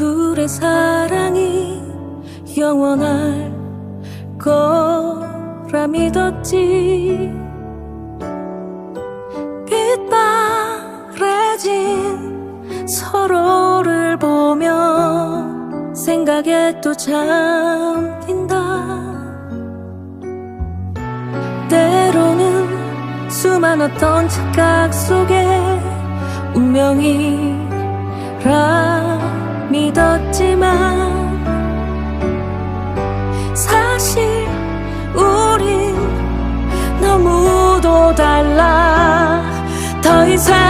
둘의 사랑이 영원할 거라 믿었지. 빛바래진 서로를 보며 생각에 또 잠긴다. 때로는 수많았던 착각 속에 운명이 라 믿었지만 사실 우린 너무도 달라. 더 이상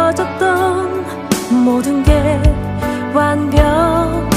모든 게 완벽했던